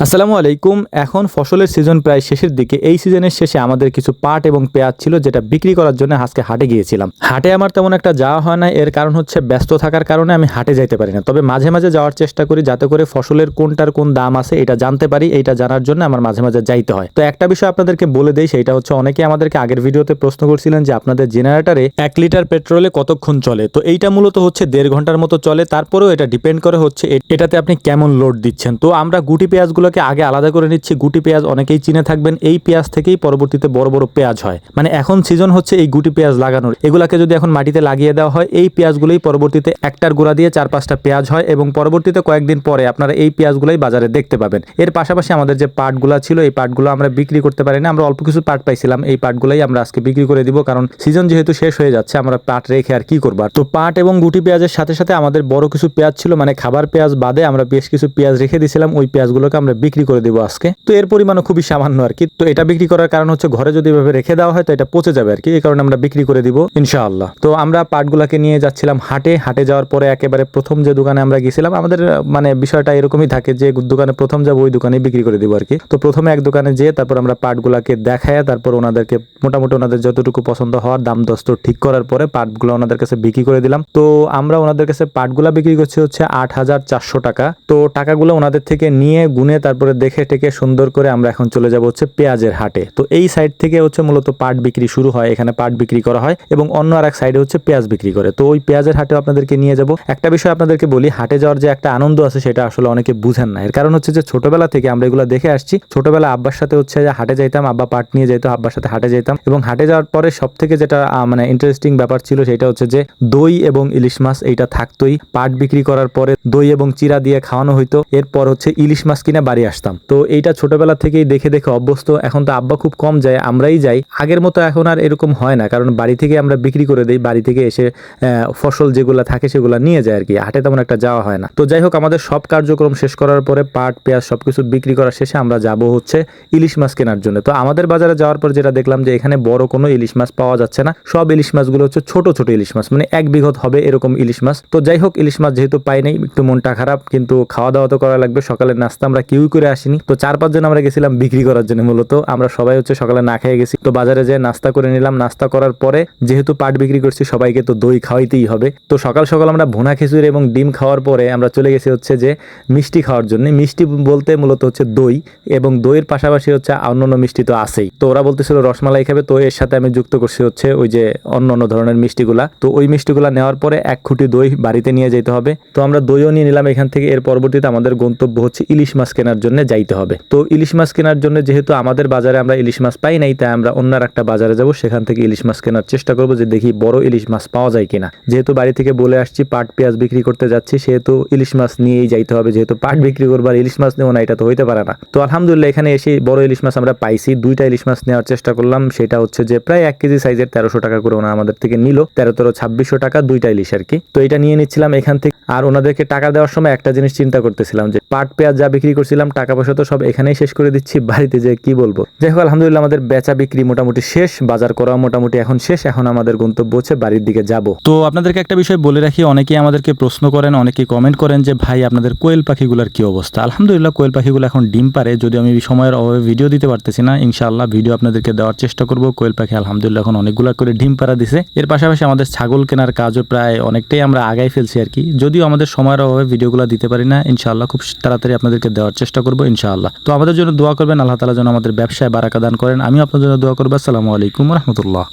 আসসালামু আলাইকুম। এখন ফসলের সিজন প্রায় শেষের দিকে। এই সিজনের শেষে আমাদের কিছু পাট এবং পেঁয়াজ ছিল যেটা বিক্রি করার জন্য আজকে হাটে গিয়েছিলাম। হাটে আমার তেমন একটা যাওয়া হয় না এর কারণ হচ্ছে ব্যস্ত থাকার কারণে আমি হাটে যাইতে পারি না। তবে মাঝে মাঝে যাওয়ার চেষ্টা করি যাতে করে ফসলের কোনটার কোন দাম আছে এটা জানতে পারি। এটা জানার জন্য আমার মাঝে মাঝে যাইতে হয়। তো একটা বিষয় আপনাদেরকে বলে দেই, সেটা হচ্ছে অনেকে আমাদেরকে আগের ভিডিওতে প্রশ্ন করছিলেন যে আপনাদের জেনারেটরে এক লিটার পেট্রোলে কতক্ষণ চলে? তো এইটা মূলত হচ্ছে দেড় ঘণ্টার মতো চলে। তারপরেও এটা ডিপেন্ড করে হচ্ছে এটাতে আপনি কেমন লোড দিচ্ছেন? তো আমরা গুটি পেঁয়াজগুলোকে আগে আলাদা করে নিচ্ছি। গুটি পেঁয়াজ অনেকেই চিনে থাকবেন, এই পেঁয়াজ থেকেই পরবর্তীতে বড় বড় পেঁয়াজ হয়। মানে এখন সিজন হচ্ছে এই গুটি পেঁয়াজ লাগানোর। এগুলাকে যদি এখন মাটিতে লাগিয়ে দেওয়া হয়, এই পেঁয়াজগুলোই পরবর্তীতে একটার গোড়া দিয়ে চার পাঁচটা পেঁয়াজ হয় এবং পরবর্তীতে কয়েকদিন পরে আপনারা এই পেঁয়াজগুলোই বাজারে দেখতে পাবেন। এর পাশাপাশি আমাদের যে পাটগুলো ছিল, এই পাটগুলো আমরা বিক্রি করতে পারি না আমরা অল্প কিছু পাট পাইছিলাম, এই পাটগুলোই আমরা আজকে বিক্রি করে দিব কারণ সিজন যেহেতু শেষ হয়ে যাচ্ছে, আমরা পাট রেখে আর কি করব? আর? তো পাট এবং গুটি পেঁয়াজের সাথে সাথে আমাদের বড় কিছু পেঁয়াজ ছিল মানে খাবার পেঁয়াজ বাদে আমরা বেশ কিছু পেঁয়াজ রেখে দিয়েছিলাম ওই পেঁয়াজগুলোকে আমরা বিক্রি করে দিব আজকে। তো এর পরিমাণও খুবই সামান্য আর কি। তো এটা বিক্রি করার কারণ হচ্ছে ঘরে যদি এভাবে রেখে দেওয়া হয়, তো এটা পচে যাবে আর কি। এই কারণে আমরা বিক্রি করে দিব ইনশাআল্লাহ। তো আমরা পাটগুলাকে নিয়ে যাচ্ছিলাম হাটে। হাটে যাওয়ার পরে একেবারে প্রথম যে দোকানে আমরা গেছিলাম আমাদের মানে বিষয়টা এরকমই থাকে যে দোকানে প্রথম যাব, ওই দোকানে বিক্রি করে দিব আর কি। তো প্রথমে এক দোকানে যেয়ে তারপর আমরা পাটগুলাকে দেখায় তারপর ওনাদেরকে, মোটামুটি ওনাদের যতটুকু পছন্দ হওয়ার দাম দস্ত ঠিক করার পরে পাটগুলো ওনাদের কাছে বিক্রি করে দিলাম। তো আমরা ওনাদের কাছে পাটগুলা বিক্রি করছি হচ্ছে আট হাজার চারশো টাকা। তো টাকাগুলো ওনাদের থেকে নিয়ে গুনে তারপরে দেখে টেকে সুন্দর করে আমরা এখন চলে যাব হচ্ছে পেঁয়াজের হাটে। তো এই সাইড থেকে হচ্ছে মূলত পাট বিক্রি শুরু হয়, এখানে পাট বিক্রি করা হয় এবং অন্য আর এক সাইডে হচ্ছে পেঁয়াজ বিক্রি করে। তো ওই পেঁয়াজের হাটেও আপনাদেরকে নিয়ে যাব। একটা বিষয় আপনাদেরকে বলি, হাটে যাওয়ার যে একটা আনন্দ আছে সেটা আসলে অনেকে বুঝেন না। এর কারণ হচ্ছে যে ছোটবেলা থেকে আমরা এগুলো দেখে আসছি। ছোটবেলা আব্বার সাথে হচ্ছে যে হাটে যাইতাম, আব্বা পাট নিয়ে যেত আব্বার সাথে হাটে যেতাম এবং হাটে যাওয়ার পরে সব থেকে যেটা মানে ইন্টারেস্টিং ব্যাপার ছিল সেটা হচ্ছে যে দই এবং ইলিশ মাছ এইটা থাকতোই। পাট বিক্রি করার পরে দই এবং চিরা দিয়ে খাওয়ানো হইতো। এরপর হচ্ছে ইলিশ মাছ কিনে বাড়ি আসতাম। তো এইটা ছোটবেলা থেকেই দেখে দেখে অভ্যস্ত। এখন তো আব্বা খুব কম যায়, আমরাই যাই। আগের মতো এখন আর এরকম হয় না, কারণ বাড়ি থেকে আমরা বিক্রি করে দেই, বাড়ি থেকে এসে ফসল যেগুলো থাকে সেগুলো নিয়ে যায় আর কি, হাটে তেমন একটা যাওয়া হয় না। তো যাই হোক, আমাদের সব কার্যক্রম শেষ করার পরে পাট, পেঁয়াজ সবকিছু বিক্রি করা শেষে আমরা যাব হচ্ছে ইলিশ মাছ কেনার জন্য। তো আমাদের বাজারে যাওয়ার পর যেটা দেখলাম যে এখানে বড় কোনো ইলিশ মাছ পাওয়া যাচ্ছে না। সব ইলিশ মাছগুলো হচ্ছে ছোট ছোট ইলিশ মাছ মানে এক বিঘত হবে এরকম ইলিশ মাছ। তো যাই হোক, ইলিশ মাছ যেহেতু পাই নাই, একটু মনটা খারাপ, কিন্তু খাওয়া দাওয়া তো করা লাগবে, সকালের নাস্তা আমরা কেউই করে আসিনি। তো চার পাঁচজন আমরা গেছিলাম বিক্রি করার জন্য মূলত। আমরা সবাই হচ্ছে সকালে না খেয়ে গেছি। তো বাজারে যেয়ে নাস্তা করে নিলাম। নাস্তা করার পরে যেহেতু পাট বিক্রি করছি, সবাইকে তো দই খাওয়াইতেই হবে। তো সকাল সকাল আমরা ভুনা খিচুড়ি এবং ডিম খাওয়ার পরে আমরা চলে গেছি হচ্ছে যে মিষ্টি খাওয়ার জন্য। মিষ্টি বলতে মূলত হচ্ছে দই এবং দইয়ের পাশাপাশি হচ্ছে অন্যান্য মিষ্টি তো আছেই। তো ওরা বলতেছিল, রসমালাই খাবে। তো এর সাথে আমি যুক্ত করছি হচ্ছে ওই যে অন্য অন্য ধরনের মিষ্টিগুলা। তো ওই মিষ্টিগুলা নেওয়ার পরে এক খুঁটি দই বাড়িতে নিয়ে যেতে হবে। তো আমরা দইও নিয়ে নিলাম এখান থেকে। এর পরবর্তীতে আমাদের গন্তব্য হচ্ছে ইলিশ মাছ কেনার জন্য যাইতে হবে। তো ইলিশ মাছ কেনার জন্য যেহেতু আমাদের বাজারে আমরা ইলিশ মাছ পাই নাই, তাই আমরা অন্য একটা বাজারে যাব, সেখান থেকে ইলিশ মাছ কেনার চেষ্টা করব যে দেখি বড় ইলিশ মাছ পাওয়া যায় কিনা। যেহেতু বাড়ি থেকে বলে আসছি, পাট, পেঁয়াজ বিক্রি করতে যাচ্ছি, সেহেতু ইলিশ মাছ নিয়েই যাইতে হবে। যেহেতু পাট বিক্রি করব আর ইলিশ মাছ নেব না, এটা তো হইতে পারে না। তো আলহামদুলিল্লাহ এখানে এসে বড় ইলিশ মাছ আমরা পাইছি, দুইটা ইলিশ মাছ নেওয়ার চেষ্টা করলাম। সেটা হচ্ছে যে প্রায় এক কেজি সাইজের তেরোশো টাকা করে ওনা আমাদের থেকে নিল। তেরো তেরো ছাব্বিশশো টাকা, দুইটা ইলিশ আর কি। তো এটা নিয়ে নিচ্ছিলাম এখান থেকে। আর ওনাদেরকে টাকা দেওয়ার সময় একটা জিনিস চিন্তা করতেছিলাম যে পাট, পেঁয়াজ যা বিক্রি করছিলাম টাকা পয়সা তো সব এখানেই শেষ করে দিচ্ছি, বাড়িতে যে কি বলব? যাই হোক, আলহামদুলিল্লাহ আমাদের বেচা বিক্রি মোটামুটি শেষ, বাজার করা মোটামুটি এখন শেষ, এখন আমাদের গন্তব্য হচ্ছে বাড়ির দিকে যাব। তো আপনাদেরকে একটা বিষয় বলে রাখি, অনেকেই আমাদেরকে প্রশ্ন করেন, অনেকেই কমেন্ট করেন যে, ভাই, আপনাদের কোয়েল পাখিগুলোর কি অবস্থা? আলহামদুলিল্লাহ, কোয়েল পাখিগুলো এখন ডিম পারে যদি আমি সময়ের অভাবে ভিডিও দিতে পারতেছি না, ইনশাআল্লাহ ভিডিও আপনাদেরকে দেওয়ার চেষ্টা করব। কোয়েল পাখি আলহামদুলিল্লাহ এখন অনেকগুলো করে ডিম পাড়া দিছে। এর পাশাপাশি আমাদের ছাগল কেনার কাজও প্রায় অনেকটাই আমরা আগাই ফেলছি আর কি। যদিও আমাদের সময়ের অভাবে ভিডিওগুলো দিতে পারি না, ইনশাআল্লাহ খুব তাড়াতাড়ি আপনাদেরকে দেওয়ার চেষ্টা করব, ইনশাআল্লাহ। তো আমাদের জন্য দোয়া করবেন, আল্লাহ তালা যেন আমাদের ব্যবসায় বারাকা দান করেন। আমি আপনার জন্য দোয়া করব। আসসালামু আলাইকুম রহমতুল্লাহ।